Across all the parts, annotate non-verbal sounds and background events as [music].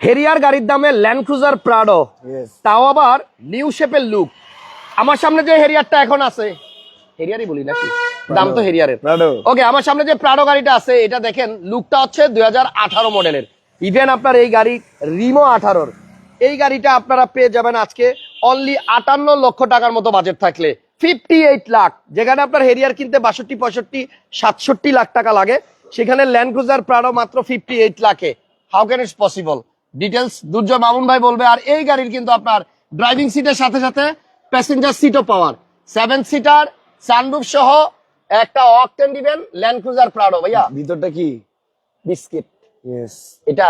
Harrier গাড়ির দামে land Cruiser Prado তাও আবার নিউ শেপের লুক আমার সামনে যে হেরিয়ারটা এখন আছে হেরিয়ারই বলি নাকি? দাম তো হেরিয়ারের। প্রাডো ওকে আমার সামনে যে প্রাডো গাড়িটা আছে এটা দেখেন লুকটা হচ্ছে দুই মডেলের ইভেন আপনার এই গাড়ি রিমো আঠারোর। এই গাড়িটা আপনারা পেয়ে যাবেন আজকে অনলি আটান্ন লক্ষ টাকার মতো বাজেট থাকলে। Fifty eight lakh. যেখানে আপনার হেরিয়ার কিনতে বাষট্টি পঁয়ষট্টি সাতষট্টি লাখ টাকা লাগে সেখানে ল্যান্ড ক্রুজার প্রাডো মাত্র ফিফটি এইট লাখে। How can it's possible details Durjoy Mamun ভাই বলবে আর এই গাড়ির কিন্তু আপনার ড্রাইভিং সিটের সাথে সাথে প্যাসেঞ্জার সিটও পাওয়ার। সেভেন সিটার সানরুফ সহ একটা অকটেন দিবেন ল্যান্ড ক্রুজার প্রাডো ভাইয়া। ভিতরটা কি? বিস্কিট ইয়েস এটা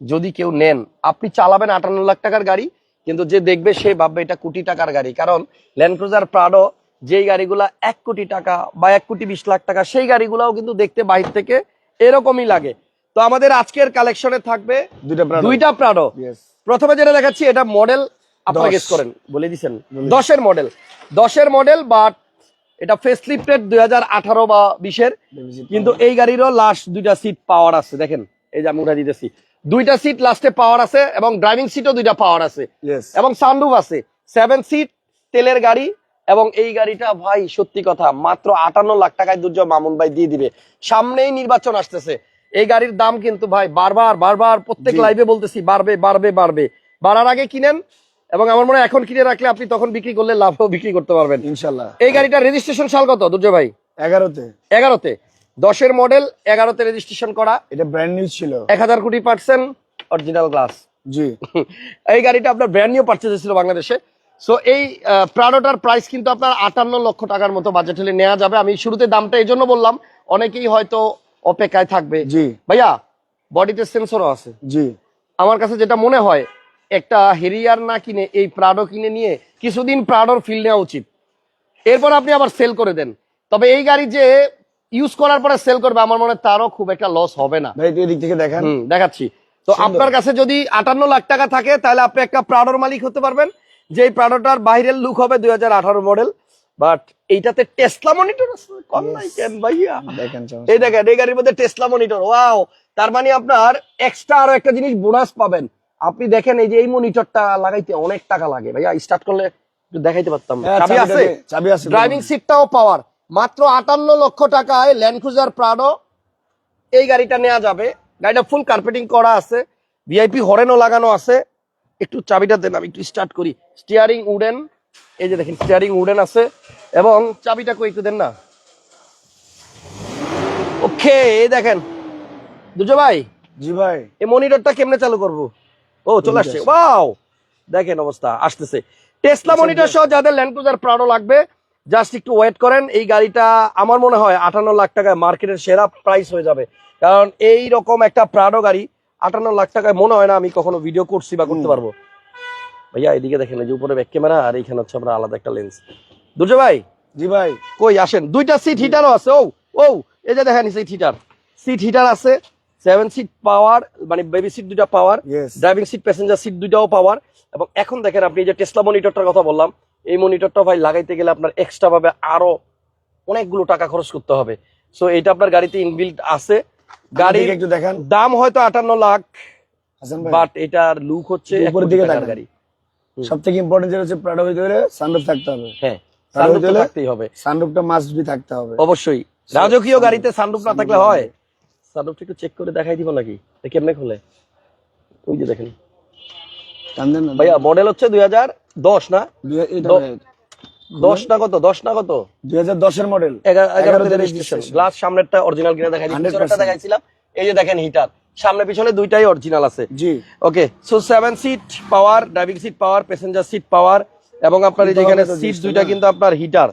যদি কেউ নেন আপনি চালাবেন আটান্ন লাখ টাকার গাড়ি কিন্তু যে দেখবে সে ভাববে এটা কোটি টাকার গাড়ি কারণ ল্যান্ড ক্রুজার প্রাডো যেই গাড়িগুলা এক কোটি টাকা বা এক কোটি বিশ লাখ টাকা সেই গাড়িগুলাও কিন্তু দেখতে বাহির থেকে এরকমই লাগে। তো আমাদের আজকের কালেকশনে থাকবে দুইটা প্রাডো প্রথমে যেটা দেখাচ্ছি এটা মডেল আপনারা। গেস করেন বলে দিচ্ছেন। দশের মডেল দশের মডেল বাট এটা দুই হাজার আঠারো বা বিশের। কিন্তু এই গাড়িরও লাস্ট দুইটা সিট পাওয়ার আছে দেখেন। এই যে আমি উঠা দিতেছি। দুইটা সিট লাস্টে পাওয়ার আছে এবং ড্রাইভিং সিটও দুইটা পাওয়ার আছে। এবং সানরুফ আছে। সেভেন সিট তেলের গাড়ি এবং এই গাড়িটা ভাই সত্যি কথা মাত্র আটান্ন লাখ টাকায় দুর্জয় মামুন ভাই দিয়ে দিবে। সামনেই নির্বাচন আসতেছে। এই গাড়ির দাম কিন্তু ভাই বারবার বারবার প্রত্যেক। লাইভে বলতেছি বাড়বে বাড়বে বাড়বে। বাড়ার আগে কিনেন এবং আমার মনে হয় এখন কিনে রাখলে আপনি তখন বিক্রি করলে লাভও বিক্রি করতে পারবেন। ইনশাল্লাহ এই গাড়িটার রেজিস্ট্রেশন সাল কত দুর্জয় ভাই? এগারোতে। এগারোতে। দশের মডেল এগারোতে রেজিস্ট্রেশন করা। এটা ব্র্যান্ড নিউ ছিল। এক হাজার কোটি পার্সেন্ট অরিজিনাল গ্লাস জি। [laughs] এই গাড়িটা আপনার ব্র্যান্ড নিউ পারচেজ ছিল বাংলাদেশে। সো এই প্রাডোটার প্রাইস কিন্তু আপনার আটান্ন লক্ষ টাকার মতো বাজেট হলে নেওয়া যাবে। আমি শুরুতে দামটা এই জন্য বললাম অনেকেই হয়তো অপেক্ষায় থাকবে। জি। ভাইয়া বডিতে সেন্সরও আছে। জি। আমার কাছে যেটা মনে হয় একটা হেরিয়ার না কিনে এই প্রাডো কিনে নিয়ে কিছুদিন প্রাডোর ফিল নেওয়া উচিত। এরপর আপনি আবার সেল করে দেন। তবে এই গাড়ি যে ইউজ করার পরে সেল করবে আমার মনে হয় তারও খুব একটা লস হবে না। ভাই এদিক থেকে দেখান। দেখাচ্ছি। তো আপনার কাছে যদি আটান্ন লাখ টাকা থাকে তাহলে আপনি একটা প্রাডোর মালিক হতে পারবেন। যে এই প্রাডোটার বাইরের লুক হবে দুই হাজার আঠারো মডেল বাট এইটাতে টেসলা মনিটর আছে? কম নাই কেন ভাইয়া? দেখেন এই দেখেন এই গাড়ির মধ্যে টেসলা মনিটর ওয়াও তার মানে আপনার এক্সট্রা আরও একটা জিনিস বোনাস পাবেন। আপনি দেখেন এই যে এই মনিটরটা লাগাইতে অনেক টাকা লাগে। ভাইয়া স্টার্ট করলে দেখাইতে পারতাম। হ্যাঁ, চাবি আছে? চাবি আছে। ড্রাইভিং সিটটাও পাওয়ার। মাত্র আটান্ন লক্ষ টাকায় ল্যান্ড ক্রুজার প্রাডো এই গাড়িটা নেওয়া যাবে। গাড়িটা ফুল কার্পেটিং করা আছে। ভিআইপি হরেনও লাগানো আছে। একটু চাবিটা দেন আমি একটু স্টার্ট করি। স্টিয়ারিং উডেন এই যে দেখেন স্টিয়ারিং উডেন আছে এবং চাবিটা কই একটু দেন না। ওকে এই দেখেন। দুজো ভাই জি ভাই। এই মনিটরটা কেমনে চালু করব? ও চলে আসছে। ওয়াও! দেখেন অবস্থা আসতেছে। টেসলা মনিটর সহ যাদের ল্যান্ড ক্রুজার প্রাডো লাগবে জাস্ট একটু ওয়েট করেন এই গাড়িটা আমার মনে হয় আটান্ন লাখ টাকায় মার্কেটের সেরা প্রাইস হয়ে যাবে। কারণ এই রকম একটা প্রাডো গাড়ি আটান্ন লাখ টাকায় মনে হয় না আমি কখনো ভিডিও করছি বা করতে পারব। ভাইয়া এদিকে দেখেন এই যে উপরে ব্যাক ক্যামেরা আর এইখানে হচ্ছে আপনার আলাদা একটা লেন্স দুর্জয় ভাই? জি ভাই। কই আসেন? দুইটা সিট হিটারও আছে। ও ও এই যে দেখেন সিট হিটার সিট হিটার আছে সেভেন সিট পাওয়ার মানে বেবি সিট দুইটা power driving seat passenger seat দুইটাও power এবং এখন দেখেন আপনি যে টেসলা মনিটরটার কথা বললাম এই মনিটরটা ভাই লাগাইতে গেলে আপনার এক্সট্রা ভাবে আরও অনেকগুলো টাকা খরচ করতে হবে। সো এটা আপনার গাড়িতে ইনবিল্ট আছে। গাড়ির একটু দেখান। দাম হয়তো আটান্ন লাখ বাট এটার লুক হচ্ছে উপরের দিকে গাড়ি। সব থেকে ইম্পর্টেন্ট যেটা হচ্ছে প্রাডো হইতে হলে সানরুফ থাকতে হবে। হ্যাঁ সানরুফ থাকতেই হবে। সানরুফটা মাস্ট বি থাকতে হবে। অবশ্যই। রাজকীয় গাড়িতে সানরুফ না থাকলে হয়? সানরুফটা একটু চেক করে দেখাই দিব নাকি? কেমনে খোলে? ওই যে দেখেন। ভাইয়া মডেল হচ্ছে দুই হাজার দশ না? দশ না কত? দশ না কত? দুই হাজার দশের মডেল এগারো- গ্লাস সামনেরটা অরিজিনাল কিনা দেখাই 100% দেখাইছিলাম। এই যে দেখেন হিটার সামনে পিছনে দুইটাই অরিজিনাল আছে। জি। Okay so seven seat power driving seat power passenger seat power এবং আপনার এই যেখানে সিট দুইটা কিন্তু আপনার হিটার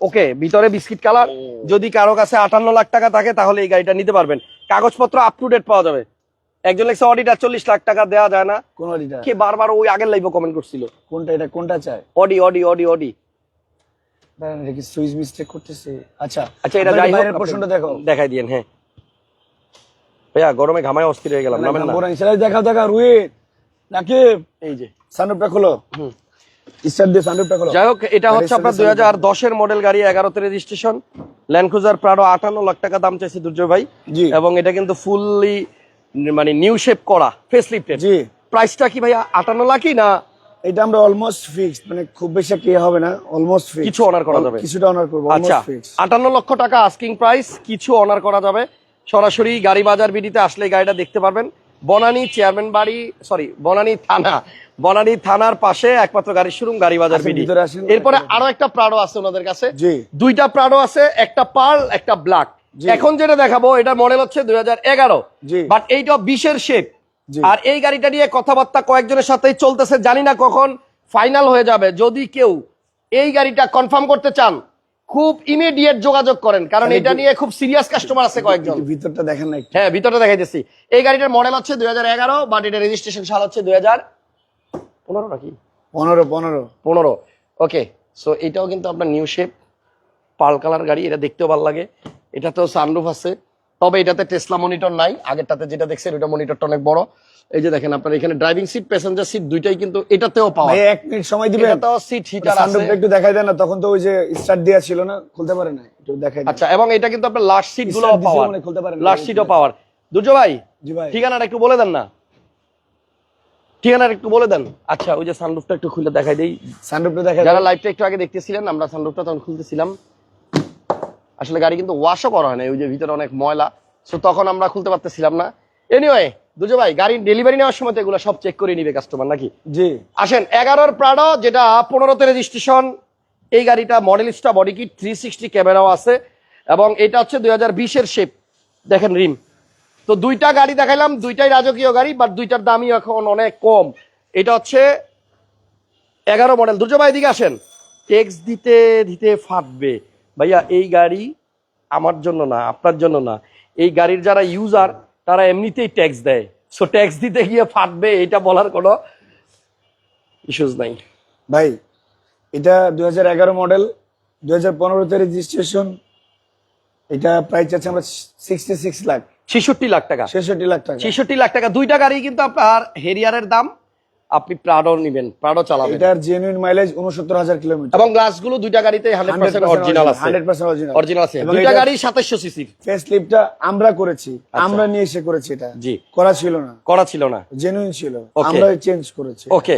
ওকে ভিতরে বিস্কিট কালার যদি কারও কাছে আটান্ন লাখ টাকা থাকে তাহলে এই গাড়িটা নিতে পারবেন। কাগজপত্র আপ টু ডেট পাওয়া যাবে। একজন লেখছে অডিটা চল্লিশ লাখ টাকা দেওয়া যায় না। কোন এটা কে বারবার ওই আগের লাইভে কমেন্ট করছিল। কোনটা এটা কোনটা চাই Audi Audi Audi Audi switch mistake করতেছে? আচ্ছা আচ্ছা এটা যাই হোক দেখো। দেখাই দিয়েন হ্যাঁ। ভাইয়া গরমে ঘামায় অস্থির হয়ে গেলাম নামেন না। দেখাও দেখা রুহিত নাকিব। এই যে। সানরুফটা খোলো। হুম। দিয়ে সানরুফটা খোলো। যাই হোক এটা হচ্ছে আপনার সাথে দুই মডেল গাড়ি এগারোতে রেজিস্ট্রেশন ল্যান্ড ক্রুজার প্রাডো আটান্ন লাখ টাকা দাম চাইছে দুর্জয় ভাই। এবং এটা কিন্তু ফুললি মানে নিউ শেপ করা জি। প্রাইসটা কি ভাইয়া আটান্ন লাখই না? এটা আমরা অলমোস্ট ফিক্সড মানে খুব বেশি কি হবে না অলমোস্ট ফিক্সড কিছু honor করা যাবে। কিছুটা অনার করব আচ্ছা অলমোস্ট ফিক্সড আটান্ন লক্ষ টাকা আস্কিং প্রাইস কিছু অনার করা যাবে। সরাসরি গাড়ি বাজার বিডিতে আসলে গাড়িটা দেখতে পারবেন। বনানী চেয়ারম্যান বাড়ি সরি বনানী থানা। বনানী থানার পাশে একমাত্র গাড়ি শোরুম গাড়ি বাজার বিডি। এরপরে আরও একটা প্রাডো আছে ওনাদের কাছে। দুইটা প্রাডো আছে একটা পার্ল একটা ব্ল্যাক। এখন যেটা দেখাবো এটা মডেল হচ্ছে দুই হাজার এগারো। বাট এইটা বিশের শেপ আর এই গাড়িটা নিয়ে কথাবার্তা কয়েকজনের সাথেই চলতেছে জানি না কখন ফাইনাল হয়ে যাবে। যদি কেউ এই গাড়িটা কনফার্ম করতে চান খুব ইমিডিয়েট যোগাযোগ করেন কারণ এটা নিয়ে খুব সিরিয়াস কাস্টমার আছে কয়েকজন। ভিতরটা দেখেন না হ্যাঁ ভিতরটা দেখাইতেছি এই গাড়িটার মডেল হচ্ছে দুই হাজার এগারো বাট এটা রেজিস্ট্রেশন সাল হচ্ছে দুই হাজার পনেরো নাকি? পনেরো পনেরো। পনেরো। ওকে সো এটাও কিন্তু আপনার নিউ শেপ পাল কালার গাড়ি এটা দেখতেও ভালো লাগে। এটা তো সানরুফ আছে। তবে এটাতে টেসলা মনিটর নাই। আগেরটাতে যেটা দেখছেন ওটা মনিটরটা অনেক বড়। এই যে দেখেন আপনার এখানে ড্রাইভিং সিট প্যাসেঞ্জার সিট দুইটাই কিন্তু এটাতেও পাওয়া ভাই এক মিনিট সময় দিবেন। এটাতেও সিট হিটার আছে। সানরুফটা একটু দেখাই দেন না তখন তো ওই যে স্টার্ট দেওয়া ছিল না খুলতে পারে না একটু দেখাই দেন। আচ্ছা এবং এটা কিন্তু আপনার লাস্ট সিটগুলো পাওয়ার। মানে খুলতে পারেন না। লাস্ট সিটও পাওয়ার। দুজো ভাই জি ভাই। ঠিকানাটা একটু বলে দেন না। ঠিকানাটা একটু বলে দেন। আচ্ছা ওই যে সানরুফটা একটু খুলে দেখাই দেই। সানরুফটা দেখাই যারা লাইভটা একটু আগে দেখতেছিলেন আমরা সানরুফটা তখন খুলতেছিলাম। আসলে গাড়ি কিন্তু ওয়াশও করা হয় না ওই যে ভিতরে অনেক ময়লা। সো তখন আমরা খুলতে পারতেছিলাম না। এনিওয়ে দুজো ভাই গাড়ি ডেলিভারি নেওয়ার সময় তো এগুলো সব চেক করে নিবে কাস্টমার নাকি? জি। আসেন এগারোর প্রাডো যেটা পনেরোতে রেজিস্ট্রেশন এই গাড়িটা Modellista body kit three sixty ক্যামেরাও আছে এবং এটা হচ্ছে দুই হাজার বিশের শেপ দেখেন রিম তো দুইটা গাড়ি দেখাইলাম দুইটাই রাজকীয় গাড়ি বাট দুইটার দামই এখন অনেক কম। এটা হচ্ছে এগারো মডেল দুজো ভাই দিকে আসেন। টেক্স দিতে দিতে ফাটবে। ভাইয়া এই গাড়ি আমার জন্য না আপনার জন্য না। এই গাড়ির যারা ইউজার তারা এমনিতেই ট্যাক্স দেয়। সো ট্যাক্স দিতে গিয়ে ফাটবে এটা বলার কোনো ইস্যুস নাই। ভাই এটা দুই হাজার এগারো মডেল দুই হাজার পনেরোতে রেজিস্ট্রেশন এটা প্রাইস আছে আমরা সিক্সটি সিক্স লাখ ছেষট্টি লাখ টাকা। ছেষট্টি লাখ টাকা। ছেষট্টি লাখ টাকা দুইটা গাড়ি কিন্তু আপনার হেরিয়ারের দাম। আপনি প্রাডো নিবেন প্রাডো চালাবেন। এটার জেনুইন মাইলেজ উনসত্তর হাজার কিলোমিটার এবং গ্লাসগুলো দুইটা গাড়িতে হান্ড্রেড পার্সেন্ট অরিজিনাল আছে। হান্ড্রেড পার্সেন্ট অরিজিনাল অরিজিনাল আছে। দুইটা গাড়ি সাতাশশো সিসির ফেস লিপটা আমরা করেছি আমরা নিয়ে এসে করেছি এটা। আচ্ছা। জি। করা ছিল না। করা ছিল না। জেনুইন ছিল. আমরা চেঞ্জ করেছি। ওকে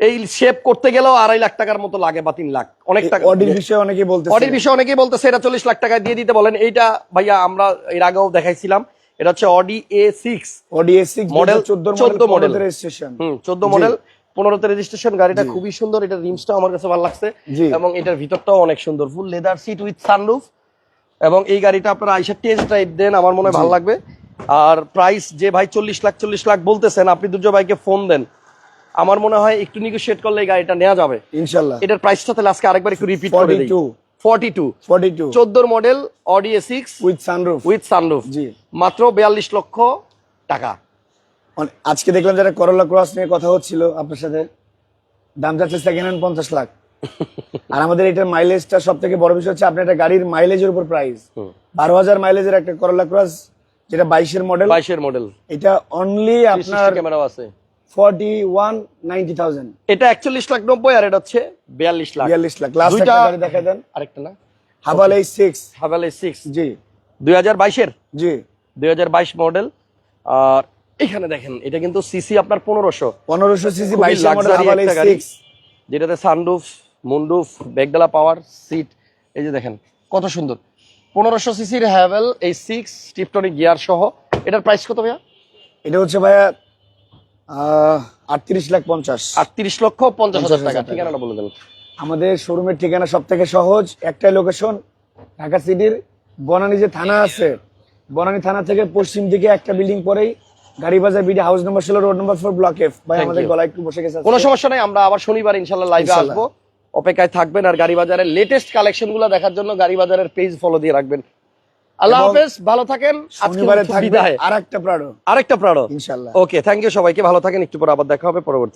এই শেপ করতে গেলেও আড়াই লাখ টাকার মতো লাগে বা তিন লাখ। অনেক টাকা অডির বিষয়ে অনেকে বলতেছে। অডির বিষয়ে অনেকেই বলতেছে এটা চল্লিশ লাখ টাকায় দিয়ে দিতে বলেন। এইটা ভাইয়া আমরা এর আগেও দেখাইছিলাম। এটা হচ্ছে Audi A six Audi S six model চোদ্দ মডেল রেজিস্ট্রেশন চোদ্দ মডেল পনেরোতে রেজিস্ট্রেশন গাড়িটা খুবই সুন্দর এটা রিমসটাও আমার কাছে ভালো লাগছে। এবং এটার ভিতরটাও অনেক সুন্দর full leather seat with sunroof এবং এই গাড়িটা আপনারা আইসা টেস্ট ড্রাইভ দেন আমার মনে হয় ভালো লাগবে। আর প্রাইস যে ভাই চল্লিশ লাখ চল্লিশ লাখ বলতেছেন আপনি দুর্জয় ভাইকে ফোন দেন। আমার মনে হয় একটু নিগোশিয়েট করলে এই গাড়িটা নেওয়া যাবে। ইনশাল্লাহ। এটার প্রাইসটা তাহলে আজকে আরেকবার একটু রিপিট করে দিই। 42 ফর্টি টু ফর্টি টু চোদ্দোর model Audi A six with sunroof with sunroof জি। মাত্র বিয়াল্লিশ লক্ষ টাকা। আজকে দেখলাম যারা করলা ক্রস নিয়ে কথা হচ্ছিল আপনার সাথে দাম যাচ্ছে সেকেন্ড হ্যান্ড পঞ্চাশ লাখ। [laughs] আর আমাদের এটার মাইলেজটা সব থেকে বড় বিষয় হচ্ছে আপনার একটা গাড়ির মাইলেজের উপর প্রাইস বারো হাজার মাইলেজের একটা করলা ক্রস যেটা বাইশের মডেল বাইশের মডেল এটা অনলি আপনার ক্যামেরাও আছে। এটা একচল্লিশ লাখ নব্বই আর এটা হচ্ছে বিয়াল্লিশ লাখ। বিয়াল্লিশ লাখ। লাস্ট দুইটা গাড়ি দেন। আরেকটা না? হাবাল এই সিক্স হাভেল সিক্স জি। দুই হাজার বাইশের? জি। দুই হাজার বাইশ মডেল আর এখানে দেখেন এটা কিন্তু সিসি আপনার পনেরোশো। পনেরোশো সিসি যেটাতে সানরুফ মুন্ডুফ বেগডালা পাওয়ার সিট এই যে দেখেন কত সুন্দর। পনেরোশো সিসির হ্যাভেল এই সিক্স টিপটনিক গিয়ার সহ। এটার প্রাইস কত ভাইয়া? এটা হচ্ছে ভাইয়া আটত্রিশ লাখ পঞ্চাশ। আটত্রিশ লক্ষ পঞ্চাশ হাজার টাকা। ঠিকানাটা বলে দেন। আমাদের শোরুমের ঠিকানা সব থেকে সহজ একটাই লোকেশন ঢাকা সিটির বনানী যে থানা আছে বনানী থানা থেকে পশ্চিম দিকে একটা বিল্ডিং পরেই গাড়ি বাজার বিডি হাউস নম্বর ষোলো road number four block F ভাই আমাদের you. গলা একটু বসে গেছে কোনো সমস্যা নেই আমরা আবার শনিবার ইনশাল্লাহ লাইভে আসব। অপেক্ষায় থাকবেন আর গাড়ি বাজারের লেটেস্ট কালেকশনগুলো দেখার জন্য গাড়ি বাজারের পেজ ফলো দিয়ে রাখবেন। আল্লাহ হাফেজ ভালো থাকেন। আরেকটা শনিবারে থাকবে প্রাড়ো। আরেকটা প্রাড়ো। ইনশাল্লাহ ওকে থ্যাংক ইউ সবাইকে ভালো থাকেন একটু পর আবার দেখা হবে পরবর্তী